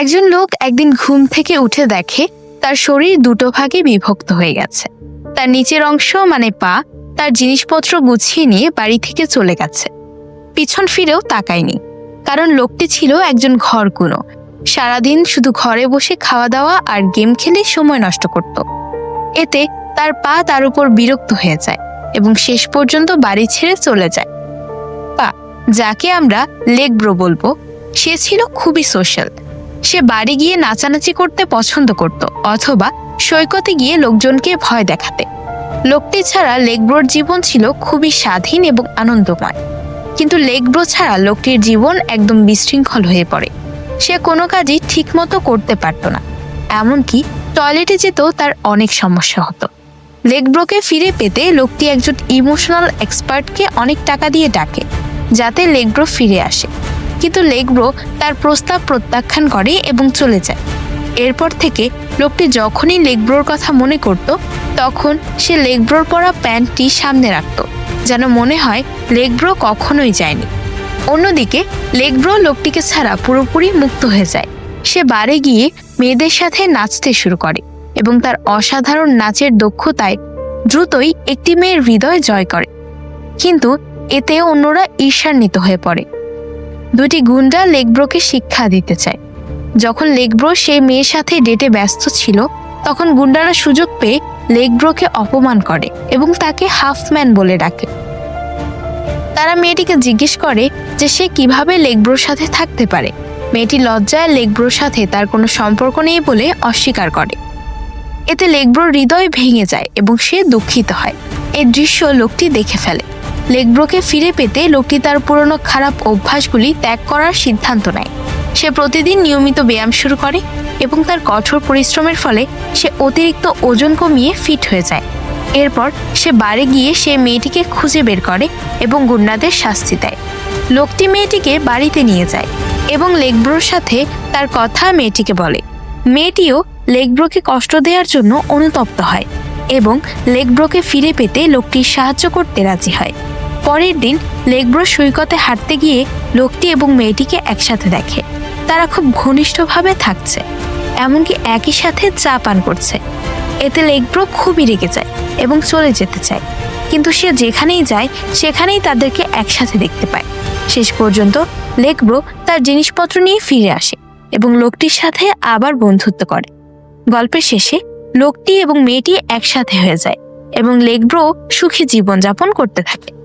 একজন লোক একদিন ঘুম থেকে উঠে দেখে তার শরীর দুটো ভাগে বিভক্ত হয়ে গেছে। তার নিচের অংশ মানে পা, তার জিনিসপত্র গুছিয়ে নিয়ে বাড়ি থেকে চলে গেছে। পিছন ফিরেও তাকায়নি, কারণ লোকটি ছিল একজন ঘরকুনো। সারাদিন শুধু ঘরে বসে খাওয়া দাওয়া আর গেম খেলে সময় নষ্ট করত। এতে তার পা তার উপর বিরক্ত হয়ে যায় এবং শেষ পর্যন্ত বাড়ি ছেড়ে চলে যায়। পা, যাকে আমরা লেগ ব্রো বলব, সে ছিল খুবই সোশ্যাল। সে বাড়ি গিয়ে নাচানাচি করতে পছন্দ করত, অথবা সৈকতে গিয়ে লোকজনকে ভয় দেখাতে। লোকটি ছাড়া লেগব্রোর জীবন ছিল খুবই স্বাধীন এবং আনন্দময়। কিন্তু লেগব্রো ছাড়া লোকটির জীবন একদম বিশৃঙ্খল হয়ে পড়ে। সে কোনো কাজই ঠিকমতো করতে পারত না। এমনকি টয়লেটে যেতেও তার অনেক সমস্যা হতো। লেগব্রোকে ফিরে পেতে লোকটি একজন ইমোশনাল এক্সপার্টকে অনেক টাকা দিয়ে ডাকে, যাতে লেগব্রো ফিরে আসে। কিন্তু লেগব্রো তার প্রস্তাব প্রত্যাখ্যান করে এবং চলে যায়। এরপর থেকে লোকটি যখনই লেগব্রোর কথা মনে করত, তখন সে লেগব্রোর পরা প্যান্টটি সামনে রাখত, যেন মনে হয় লেগব্রো কখনোই যায়নি। অন্যদিকে লেগব্রো লোকটিকে ছাড়া পুরোপুরি মুক্ত হয়ে যায়। সে বারে গিয়ে মেয়েদের সাথে নাচতে শুরু করে এবং তার অসাধারণ নাচের দক্ষতায় দ্রুতই একটি মেয়ের হৃদয় জয় করে। কিন্তু এতে অন্যরা ঈর্ষান্বিত হয়ে পড়ে। দুটি গুন্ডা লেগব্রোকে শিক্ষা দিতে চায়। যখন লেগব্রো সেই মেয়ের সাথে ডেটে ব্যস্ত ছিল, তখন গুন্ডারা সুযোগ পেয়ে লেগব্রোকে অপমান করে এবং তাকে হাফম্যান বলে ডাকে। তারা মেয়েটিকে জিজ্ঞেস করে যে সে কীভাবে লেগব্রোর সাথে থাকতে পারে। মেয়েটি লজ্জায় লেগব্রোর সাথে তার কোনো সম্পর্ক নেই বলে অস্বীকার করে। এতে লেগব্রোর হৃদয় ভেঙে যায় এবং সে দুঃখিত হয়। এই দৃশ্য লোকটি দেখে ফেলে। লেগব্রোকে ফিরে পেতে লোকটি তার পুরনো খারাপ অভ্যাসগুলি ত্যাগ করার সিদ্ধান্ত নেয়। সে প্রতিদিন নিয়মিত ব্যায়াম শুরু করে এবং তার কঠোর পরিশ্রমের ফলে সে অতিরিক্ত ওজন কমিয়ে ফিট হয়ে যায়। এরপর সে বাড়ি গিয়ে সে মেয়েটিকে খুঁজে বের করে এবং গুন্ডাদের শাস্তি দেয়। লোকটি মেয়েটিকে বাড়িতে নিয়ে যায় এবং লেগব্রোর সাথে তার কথা মেয়েটিকে বলে। মেয়েটিও লেগব্রোকে কষ্ট দেওয়ার জন্য অনুতপ্ত হয় এবং লেগব্রোকে ফিরে পেতে লোকটি সাহায্য করতে রাজি হয়। পরের দিন লেগব্রো সৈকতে হাঁটতে গিয়ে লোকটি এবং মেয়েটিকে একসাথে দেখে। তারা খুব ঘনিষ্ঠভাবে থাকছে, এমনকি একই সাথে চা পান করছে। এতে লেগব্রো খুবই রেগে যায় এবং চলে যেতে চায়। কিন্তু সে যেখানেই যায়, সেখানেই তাদেরকে একসাথে দেখতে পায়। শেষ পর্যন্ত লেগব্রো তার জিনিসপত্র নিয়ে ফিরে আসে এবং লোকটির সাথে আবার বন্ধুত্ব করে। গল্পের শেষে লোকটি এবং মেয়েটি একসাথে হয়ে যায় এবং লেগব্রো সুখী জীবনযাপন করতে থাকে।